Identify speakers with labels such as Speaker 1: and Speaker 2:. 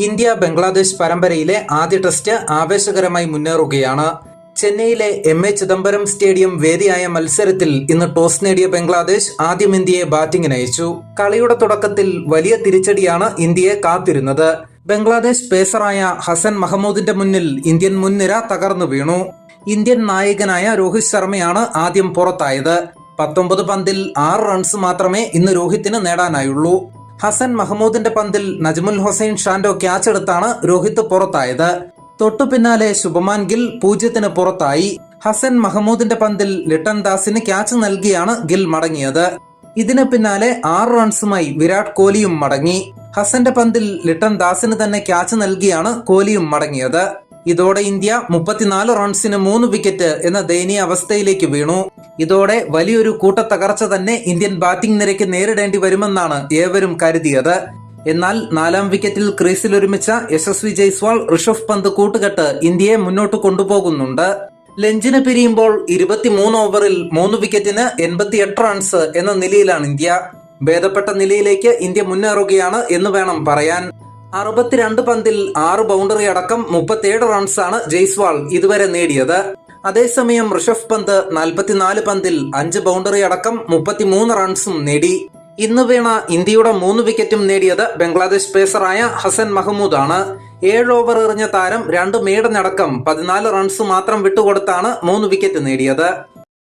Speaker 1: India Bangladesh പരമ്പരയിലെ ആദ്യ test ആവേശകരമായി മുന്നേറുകയാണ്. ചെന്നൈയിലെ എം എ ചിദംബരം സ്റ്റേഡിയം വേദിയായ മത്സരത്തിൽ ഇന്ന് ടോസ് നേടിയ ബംഗ്ലാദേശ് ആദ്യം ഇന്ത്യയെ ബാറ്റിംഗിന് അയച്ചു. കളിയുടെ തുടക്കത്തിൽ വലിയ തിരിച്ചടിയാണ് ഇന്ത്യയെ കാത്തിരുന്നത്. ബംഗ്ലാദേശ് പേസറായ ഹസൻ മഹമ്മൂദിന്റെ മുന്നിൽ ഇന്ത്യൻ മുൻനിര തകർന്നു വീണു. ഇന്ത്യൻ നായകനായ രോഹിത് ശർമ്മയാണ് ആദ്യം പുറത്തായത്. പത്തൊമ്പത് പന്തിൽ ആറ് റൺസ് മാത്രമേ ഇന്ന് രോഹിത്തിന് നേടാനായുള്ളൂ. ഹസൻ മഹമ്മൂദിന്റെ പന്തിൽ നജ്മുൽ ഹുസൈൻ ഷാൻഡോ ക്യാച്ച് എടുത്താണ് രോഹിത് പുറത്തായത്. തൊട്ടു പിന്നാലെ ശുഭമാൻ ഗിൽ പൂജ്യത്തിന് പുറത്തായി. ഹസൻ മഹമ്മൂദിന്റെ പന്തിൽ ലിട്ടൻ ദാസിന് ക്യാച്ച് നൽകിയാണ് ഗിൽ മടങ്ങിയത്. ഇതിന് പിന്നാലെ ആറ് റൺസുമായി വിരാട് കോഹ്ലിയും മടങ്ങി. ഹസന്റെ പന്തിൽ ലിട്ടൻ ദാസിന് തന്നെ ക്യാച്ച് നൽകിയാണ് കോഹ്ലിയും മടങ്ങിയത്. ഇതോടെ ഇന്ത്യ മുപ്പത്തിനാല് റൺസിന് മൂന്ന് വിക്കറ്റ് എന്ന ദയനീയ അവസ്ഥയിലേക്ക് വീണു. ഇതോടെ വലിയൊരു കൂട്ടത്തകർച്ച തന്നെ ഇന്ത്യൻ ബാറ്റിംഗ് നിരയ്ക്ക് നേരിടേണ്ടി വരുമെന്നാണ് ഏവരും കരുതിയത്. എന്നാൽ നാലാം വിക്കറ്റിൽ ക്രീസിൽ ഒരുമിച്ച യശസ്വി ജയ്സ്വാൾ ഋഷഭ് പന്ത് കൂട്ടുകെട്ട് ഇന്ത്യയെ മുന്നോട്ട് കൊണ്ടുപോകുന്നുണ്ട്. ലഞ്ചിന് പിരിയുമ്പോൾ ഇരുപത്തിമൂന്ന് ഓവറിൽ മൂന്ന് വിക്കറ്റിന് എൺപത്തിയെട്ട് റൺസ് എന്ന നിലയിലാണ് ഇന്ത്യ. ഭേദപ്പെട്ട നിലയിലേക്ക് ഇന്ത്യ മുന്നേറുകയാണ് എന്ന് വേണം പറയാൻ. അറുപത്തിരണ്ട് പന്തിൽ ആറ് ബൗണ്ടറി അടക്കം മുപ്പത്തിയേഴ് റൺസാണ് ജയ്സ്വാൾ ഇതുവരെ നേടിയത്. അതേസമയം ഋഷഭ് പന്ത് നാൽപ്പത്തിനാല് പന്തിൽ അഞ്ച് ബൗണ്ടറി അടക്കം മുപ്പത്തിമൂന്ന് റൺസും നേടി. ഇന്ന് വീണ ഇന്ത്യയുടെ മൂന്ന് വിക്കറ്റും നേടിയത് ബംഗ്ലാദേശ് പേസറായ ഹസൻ മഹമ്മൂദ് ആണ് ഏഴ് ഓവർ എറിഞ്ഞ താരം രണ്ട് മേടനടക്കം പതിനാല് റൺസ് മാത്രം വിട്ടുകൊടുത്താണ് മൂന്ന് വിക്കറ്റ് നേടിയത്.